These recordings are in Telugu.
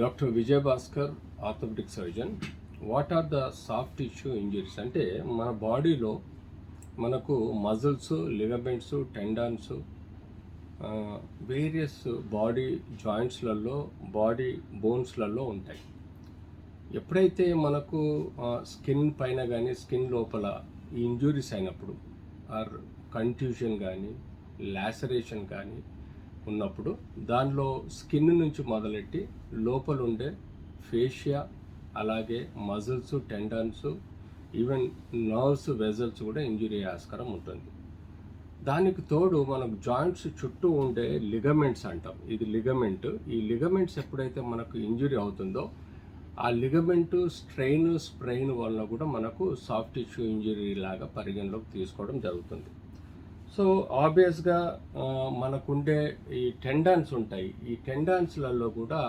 Doctor Vijayabhaskar orthopaedic surgeon. What are the soft tissue injuries? అంటే మన బాడీలో మనకు muscles ligaments tendons various body జాయింట్స్లలో body బోన్స్లలో ఉంటాయి. ఎప్పుడైతే మనకు స్కిన్ పైన కానీ స్కిన్ లోపల ఇంజురీస్ అయినప్పుడు ఆర్ కంట్యూషన్ కానీ లాసరేషన్ కానీ ఉన్నప్పుడు దానిలో స్కిన్ నుంచి మొదలెట్టి లోపల ఉండే ఫేషియా అలాగే muscles tendons even nerves vessels కూడా ఇంజురీ ఆస్కారం ఉంటుంది. దానికి తోడు మనకు జాయింట్స్ చుట్టూ ఉండే లిగమెంట్స్ అంటాం. ఇది లిగమెంట్. ఈ లిగమెంట్స్ ఎప్పుడైతే మనకు ఇంజురీ అవుతుందో ఆ లిగమెంట్ స్ట్రెయిన్ స్ప్రెయిన్ వల్ల కూడా మనకు సాఫ్ట్ టిష్యూ ఇంజురీ లాగా పరిగణలోకి తీసుకోవడం జరుగుతుంది. సో ఆబ్వియస్గా మనకుండే ఈ టెండాన్స్ ఉంటాయి. ఈ టెండాన్స్లలో కూడా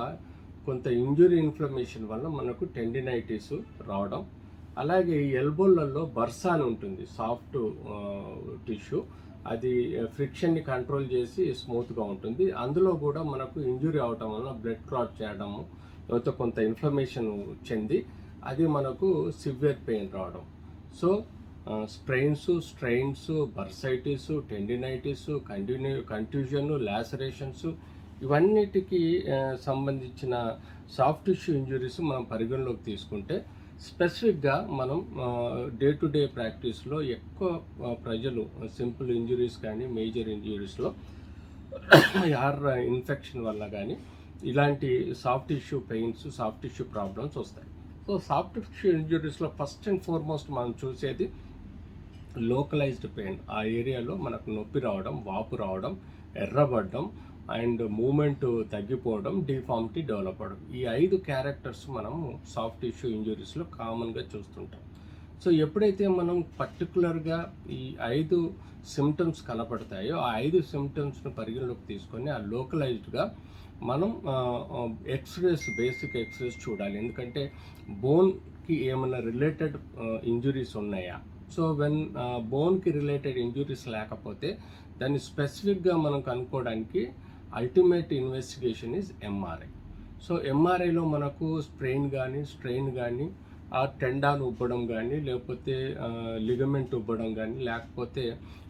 కొంత ఇంజురీ ఇన్ఫ్లమేషన్ వల్ల మనకు టెండినైటిస్ రావడం. అలాగే ఈ ఎల్బోలలో బర్సా అని ఉంటుంది సాఫ్ట్ టిష్యూ అది ఫ్రిక్షన్ని కంట్రోల్ చేసి స్మూత్గా ఉంటుంది. అందులో కూడా మనకు ఇంజురీ అవటం వల్ల బ్లడ్ క్లాట్ చేయడము లేకపోతే కొంత ఇన్ఫ్లమేషన్ చెంది అది మనకు సివియర్ పెయిన్ రావడం. So strains strains bursitis tendinitis continue contusion lacerations ఇవన్నిటికి సంబంధించిన సాఫ్ట్ టిష్యూ ఇంజురీస్ మనం పరిగణలోకి తీసుకుంటే స్పెసిఫిక్గా మనం డే టు డే ప్రాక్టీస్లో ఎక్కువ ప్రజలు సింపుల్ ఇంజురీస్ కానీ మేజర్ ఇంజురీస్లో ఆర్ ఇన్ఫెక్షన్ వల్ల కానీ ఇలాంటి soft tissue pains soft tissue problems వస్తాయి. సో సాఫ్ట్ టిష్యూ ఇంజురీస్లో ఫస్ట్ అండ్ ఫార్మోస్ట్ మనం చూసేది లోకలైజ్డ్ పెయిన్ ఆ ఏరియాలో మనకు నొప్పి రావడం వాపు రావడం ఎర్రబడడం అండ్ మూమెంట్ తగ్గిపోవడం డిఫార్మిటీ డెవలప్ అవడం ఈ ఐదు క్యారెక్టర్స్ మనం సాఫ్ట్ టిష్యూ ఇంజురీస్లో కామన్గా చూస్తుంటాం. సో ఎప్పుడైతే మనం పర్టికులర్గా ఈ ఐదు సిమ్టమ్స్ కనపడతాయో ఆ ఐదు సిమ్టమ్స్ను పరిగణలోకి తీసుకొని ఆ లోకలైజ్డ్గా మనం ఎక్స్రేస్ బేసిక్ ఎక్స్రేస్ చూడాలి. ఎందుకంటే బోన్కి ఏమైనా రిలేటెడ్ ఇంజురీస్ ఉన్నాయా? సో వెన్ బోన్కి రిలేటెడ్ ఇంజురీస్ లేకపోతే దాన్ని స్పెసిఫిక్గా మనం కనుక్కోవడానికి ultimate investigation is MRI so ఎంఆర్ఐలో మనకు స్ప్రెయిన్ కానీ స్ట్రెయిన్ కానీ ఆ టెండాన్ ఉబ్బడం కానీ లేకపోతే లిగమెంట్ ఉబ్బడం కానీ లేకపోతే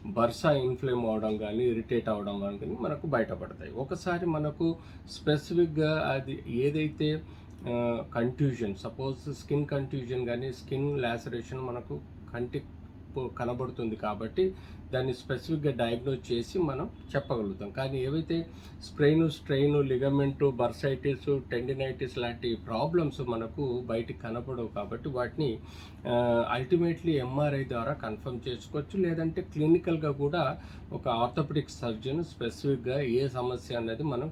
బర్సా ఇన్ఫ్లేమ్ అవడం కానీ ఇరిటేట్ అవడం కానీ మనకు బయటపడతాయి. ఒకసారి మనకు స్పెసిఫిక్గా అది ఏదైతే కంట్యూజన్ సపోజ్ స్కిన్ కంట్యూజన్ కానీ స్కిన్ లాసరేషన్ మనకు కంటి కనబడుతుంది కాబట్టి దాన్ని స్పెసిఫిక్గా డయాగ్నోజ్ చేసి మనం చెప్పగలుగుతాం. కానీ ఏవైతే sprain strain ligament bursitis tendinitis లాంటి ప్రాబ్లమ్స్ మనకు బయటికి కనపడవు కాబట్టి వాటిని అల్టిమేట్లీ ఎంఆర్ఐ ద్వారా కన్ఫర్మ్ చేసుకోవచ్చు. లేదంటే క్లినికల్గా కూడా ఒక ఆర్థోపెడిక్ సర్జన్ స్పెసిఫిక్గా ఏ సమస్య అనేది మనం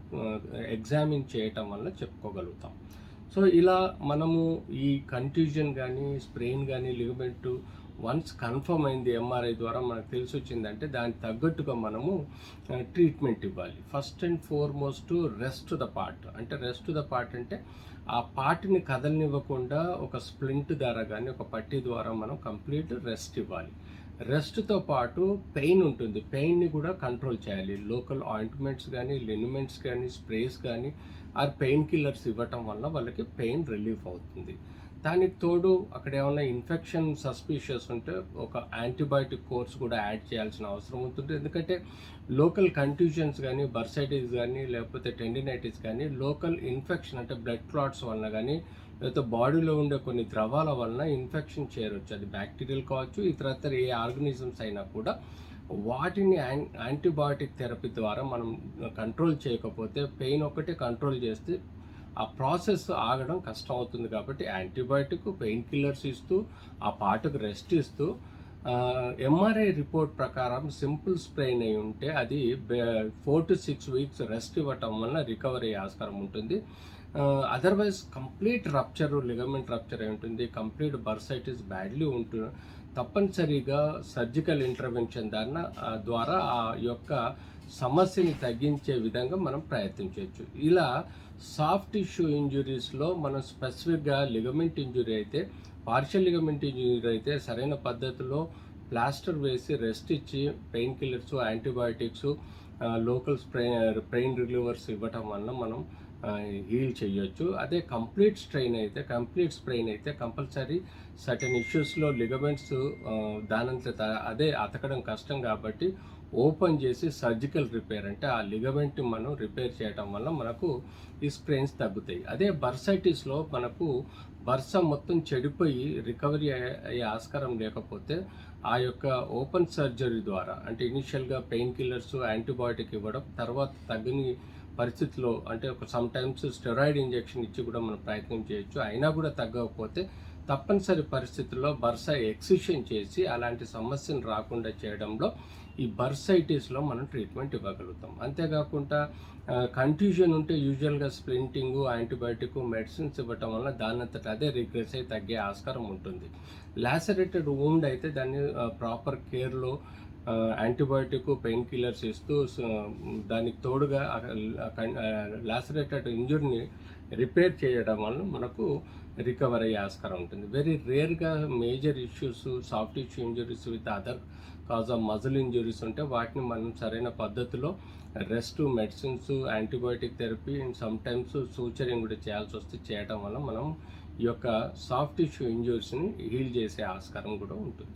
ఎగ్జామిన్ చేయటం వల్ల చెప్పుకోగలుగుతాం. సో ఇలా మనము ఈ కన్ఫ్యూజన్ కానీ స్ప్రెయిన్ కానీ లిగమెంటు వన్స్ కన్ఫర్మ్ అయింది ఎంఆర్ఐ ద్వారా మనకు తెలిసి వచ్చిందంటే దానికి తగ్గట్టుగా మనము ట్రీట్మెంట్ ఇవ్వాలి. First and foremost rest the part అంటే రెస్ట్ ద పార్ట్ అంటే ఆ పార్ట్ని కదలనివ్వకుండా ఒక స్ప్లింట్ ద్వారా కానీ ఒక పట్టి ద్వారా మనం కంప్లీట్ రెస్ట్ ఇవ్వాలి. రెస్ట్తో పాటు పెయిన్ ఉంటుంది. పెయిన్ని కూడా కంట్రోల్ చేయాలి. లోకల్ ఆయింట్మెంట్స్ కానీ లినిమెంట్స్ కానీ స్ప్రేస్ కానీ ఆర్ పెయిన్ కిల్లర్స్ ఇవ్వటం వల్ల వాళ్ళకి పెయిన్ రిలీఫ్ అవుతుంది. దానికి తోడు అక్కడ ఏమైనా ఇన్ఫెక్షన్ సస్పీషియస్ ఉంటే ఒక యాంటీబయాటిక్ కోర్స్ కూడా యాడ్ చేయాల్సిన అవసరం ఉంటుంది. ఎందుకంటే లోకల్ కంట్యూషన్స్ కానీ బర్సైటిస్ కానీ లేకపోతే టెండినైటిస్ కానీ లోకల్ ఇన్ఫెక్షన్ అంటే బ్లడ్ క్లాట్స్ వలన కానీ లేకపోతే బాడీలో ఉండే కొన్ని ద్రవాల వలన ఇన్ఫెక్షన్ చేరొచ్చు అది బ్యాక్టీరియల్ కావచ్చు ఇతరత్ర ఏ ఆర్గనిజమ్స్ అయినా కూడా వాటిని యాంటీబయాటిక్ థెరపీ ద్వారా మనం కంట్రోల్ చేయకపోతే పెయిన్ ఒకటే కంట్రోల్ చేస్తే ఆ ప్రాసెస్ ఆగడం కష్టం అవుతుంది కాబట్టి యాంటీబయాటిక్ పెయిన్ కిల్లర్స్ ఇస్తూ ఆ పాటకు రెస్ట్ ఇస్తూ ఎంఆర్ఐ రిపోర్ట్ ప్రకారం సింపుల్ స్ప్రెయిన్ అయి ఉంటే అది four to six weeks rest ఇవ్వటం వల్ల రికవరీ ఆస్కారం ఉంటుంది. Otherwise complete rupture ligament rupture అయి ఉంటుంది. కంప్లీట్ బర్సైటిస్ బ్యాడ్లీ ఉంటుంది తప్పనిసరిగా సర్జికల్ ఇంటర్వెన్షన్ దాని ద్వారా ఆ యొక్క సమస్యని తగ్గించే విధంగా మనం ప్రయత్నించవచ్చు. ఇలా సాఫ్ట్ టిష్యూ ఇంజురీస్లో మనం స్పెసిఫిక్గా లిగమెంట్ ఇంజురీ అయితే పార్షియల్ లిగమెంట్ ఇంజురీ అయితే సరైన పద్ధతిలో ప్లాస్టర్ వేసి రెస్ట్ ఇచ్చి pain killers antibiotics local spray pain relievers ఇవ్వటం వల్ల మనం హీల్ చేయొచ్చు. అదే కంప్లీట్ స్ట్రెయిన్ అయితే కంప్లీట్ స్ప్రెయిన్ అయితే కంపల్సరీ సర్టన్ ఇష్యూస్లో లిగమెంట్స్ దానంత అదే అతకడం కష్టం కాబట్టి ఓపెన్ చేసి సర్జికల్ రిపేర్ అంటే ఆ లిగమెంట్ మనం రిపేర్ చేయడం వల్ల మనకు ఈ స్ప్రెయిన్స్ తగ్గుతాయి. అదే బర్సైటిస్లో మనకు బర్స మొత్తం చెడిపోయి రికవరీ అయ్యే ఆస్కారం లేకపోతే ఆ యొక్క ఓపెన్ సర్జరీ ద్వారా అంటే ఇనిషియల్గా పెయిన్ కిల్లర్స్ యాంటీబయాటిక్ ఇవ్వడం తర్వాత తగ్గని పరిస్థితిలో అంటే ఒక సమ్ టైమ్స్ స్టెరాయిడ్ ఇంజెక్షన్ ఇచ్చి కూడా మనం ప్రయత్నం చేయొచ్చు. అయినా కూడా తగ్గకపోతే తప్పనిసరి పరిస్థితుల్లో బర్సా ఎక్సిషన్ చేసి అలాంటి సమస్యను రాకుండా చేయడంలో ఈ బర్సైటిస్లో మనం ట్రీట్మెంట్ ఇవ్వగలుగుతాం. అంతేకాకుండా కన్ఫ్యూజన్ ఉంటే యూజువల్గా స్ప్లింటింగ్ యాంటీబయాటిక్ మెడిసిన్స్ ఇవ్వటం వల్ల దానంతట అదే రిగ్రెస్ అయి తగ్గే ఆస్కారం ఉంటుంది. లాసరేటెడ్ వూండ్ అయితే దాన్ని ప్రాపర్ కేర్లో యాంటీబయాటిక్ పెయిన్ కిల్లర్స్ ఇస్తూ దానికి తోడుగా లాసరేటెడ్ ఇంజురీని రిపేర్ చేయడం వల్ల మనకు రికవర్ అయ్యే ఆస్కారం ఉంటుంది. వెరీ రేర్గా major issues soft issue injuries with other cause of muscle injuries ఉంటే వాటిని మనం సరైన పద్ధతిలో rest medicines antibiotic therapy and sometimes suturing కూడా చేయాల్సి వస్తే చేయడం వల్ల మనం ఈ యొక్క సాఫ్ట్ ఇష్యూ ఇంజురీస్ని హీల్ చేసే ఆస్కారం కూడా ఉంటుంది.